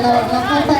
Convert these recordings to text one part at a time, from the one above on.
Lagu?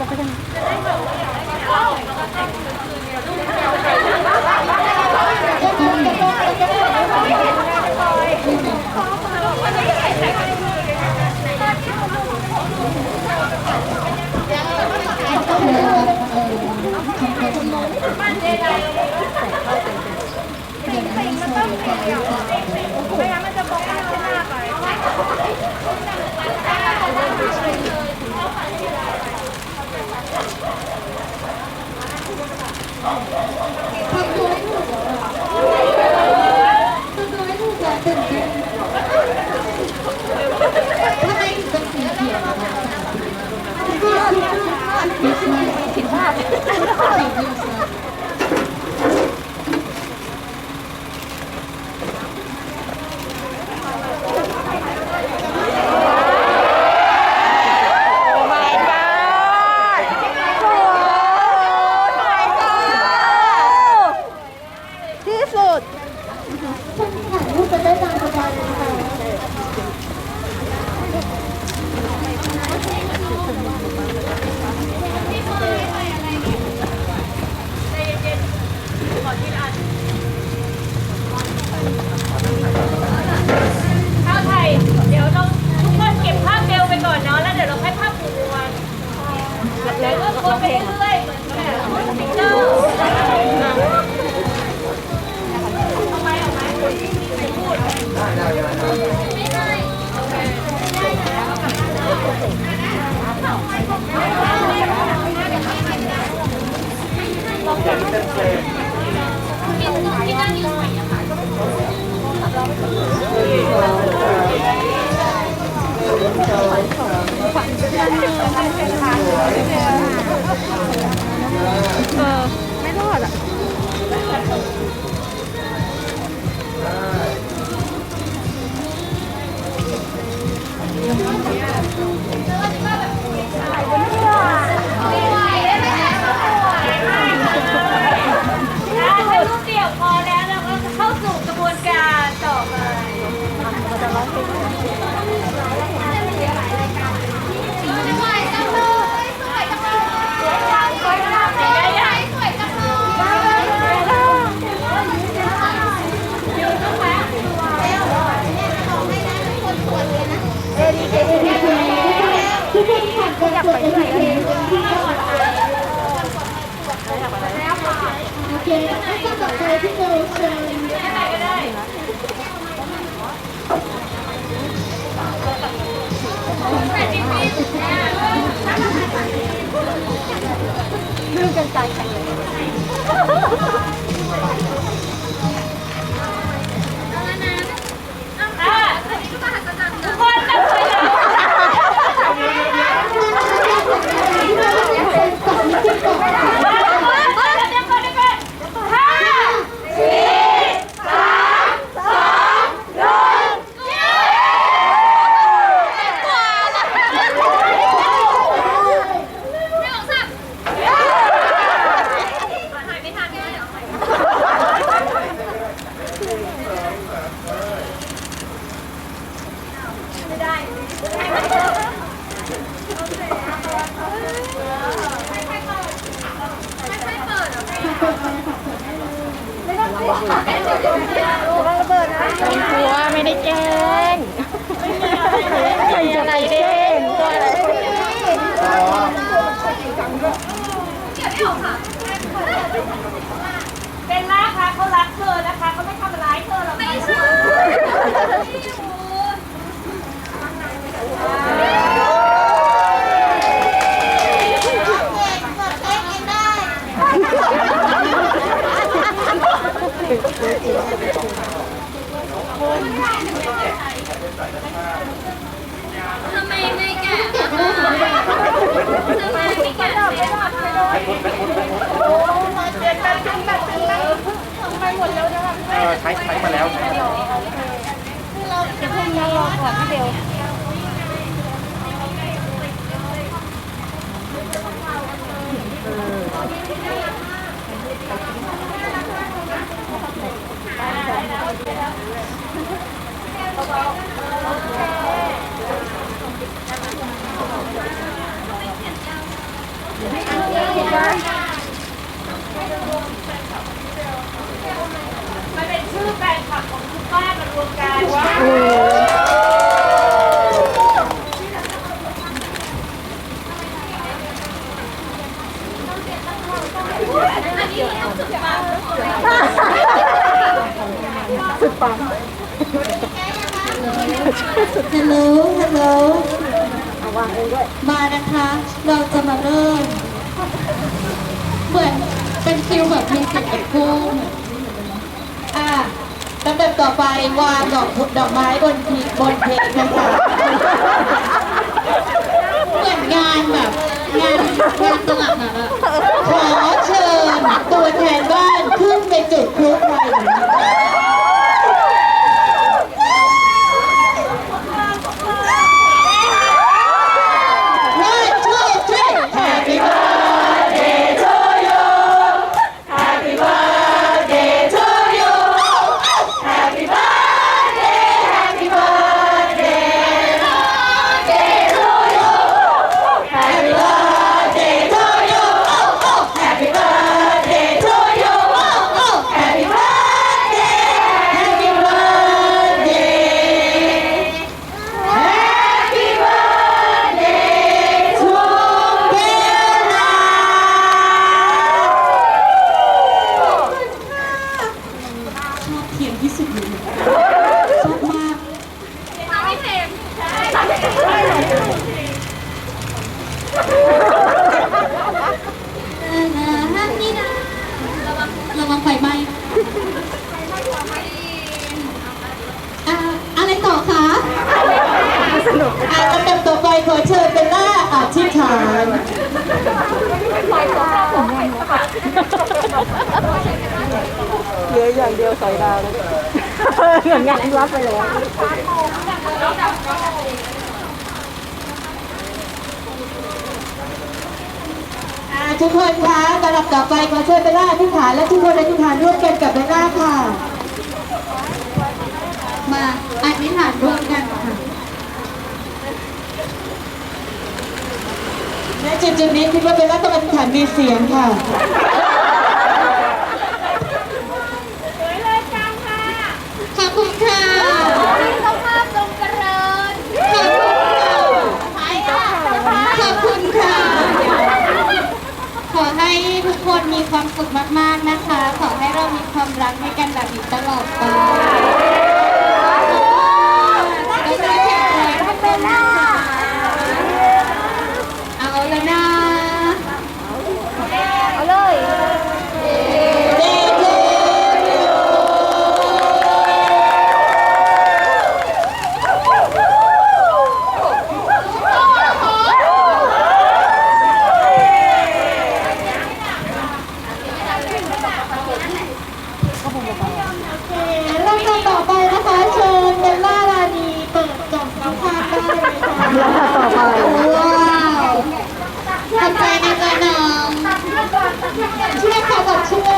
จะไปทางไม่งั้นมันจะบอกว่า อะทุกคนจับมือกันมาเดี๋ยวก่อนเดี๋ยวก่อนห้าสี่สามสองหนึ่งหายไม่ทันไม่ได้เดี๋ยว กลัวไม่ได้แกล้งใครจะไหนแกล้งกลัวอะไร เบลล่าคะเขารักเธอนะคะเขาไม่ทำร้ายเธอหรอกไม่ใช่ ทำไมไม่แกะทำไมไม่แกะไม่รอดเลย ใช้ใช้มาแล้วคือเราจะเพิ่มันเดียวเป็นชื่อแฟนคลับของทุกบ้านมารวมกัน ฮัลโหลฮัลโหลมานะคะ เราจะมาเริ่ม เหมือนเป็นฟิลแบบมีสิบเอ็ดคู่อะลำดับต่อไปวางดอกดอก ไม้บนพีบนเพลงนะคะเหมือนงานแบบงานงานตลาดนัดอะขอเชิญตัวแทนบ้านขึ้นไปจุดพลุไฟ เหลืออย่างเดียวสอยดาวเลยเหมือนงานรับไปแล้วอะทุกคนคะลำดับต่อไปขอเชิญเป็นหน้าอธิษฐานและทุกคนอธิษฐานร่วมกันกับเบลล่าค่ะ มาอธิษฐานร่วมกันค่ะและจุดจุดๆนี้คิดว่าเบลล่าต้องอธิษฐานมีเสียงค่ะ สวยเลยจังค่ะ ขอบคุณค่ะ เจ้าภาพจงเจริญ ขอบคุณค่ะ ใครอะ ขอบคุณค่ะ ขอให้ทุกค คน มีความสุขมากๆนะคะ ขอให้เรามีความรักให้กันแบบนี้ตลอดไปก็จะแข็งแรงทุกคนนะคะเอาแล้วนะ เอาเลย เด็กเลยลำดับต่อไปนะคะ เชิญเบลล่ารานีเปิดกล่องน้ำพานได้เลยค่ะ ลำดับต่อไป ว้าวขอบใจนะจ๊ะน้องเชื่อค่ะบอกเชื่อ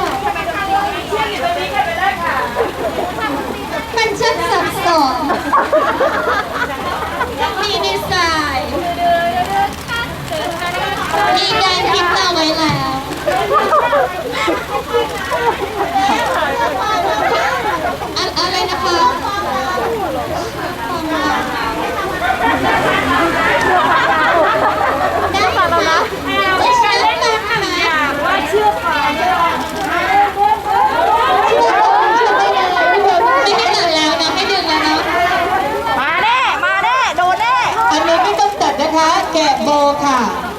มันช่างสับสนมีดีไซน์มีการคิดเอาไว้แล้วอะอะไรนะคะได้ค่ะเรานะจะเชื่อฟังไหม ว่าเชื่อฟัง เชื่อฟังเชื่อไปเลยไม่ให้ตัดแล้วนะไม่ดึงแล้วนะ มาแน่ มาแน่ โดนแน่ อันนี้ไม่ต้องตัดนะคะ แกะโบ ค่ะ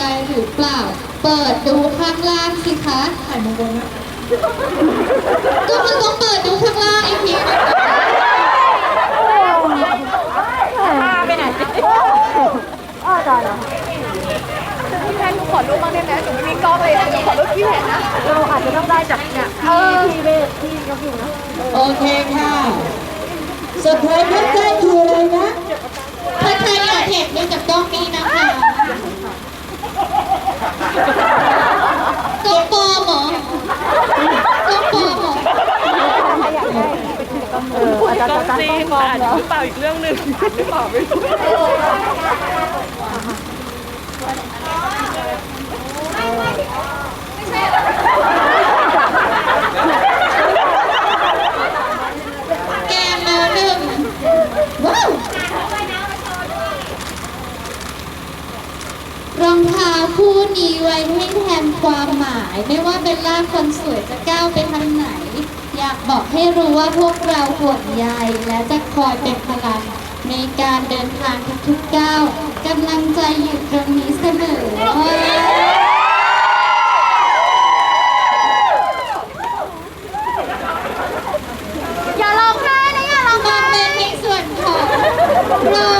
ใจหรือเปล่า เปิดดูข้างล่างสิคะถ่ายมาบนนะก็คือต้องเปิดดูข้างล่างอีกทีนะคะพาไปไหนอ้อจอยเหรอพี่แพนหนูขอรูปบ้างได้ไหมหนูไม่มีกล้องเลยหนูขอรูปพี่แพนนะ เราอาจจะต้องได้จากเนี่ยพี่พี่เบสพี่ยกอยู่นะ โอเคค่ะเซอร์ไพรส์เพื่อนๆคืออะไรนะถ้าใครอยากเห็นดูจากกล้องนี้นะคะตัวปลอม เหรอตัวปลอมเหรอเอออาจารย์อาจารย์ต้องมองแล้วหรือเปล่าอีกเรื่องหนึ่งหรือเปล่าไม่รู้แกมแมวหนึ่งว้าวรองเท้าคู่นี้ไว้ให้แทนความหมายไม่ว่าเบลล่าคนสวยจะก้าวไปทางไหน อยากบอกให้รู้ว่าพวกเราห่วงใยและจะคอยเป็นพลังในการเดินทางทุกๆก้าวกำลังใจอยู่ตรงนี้เสมออย่าร้องไห้นะอย่าร้องมาเป็นในส่วนของรองเท้า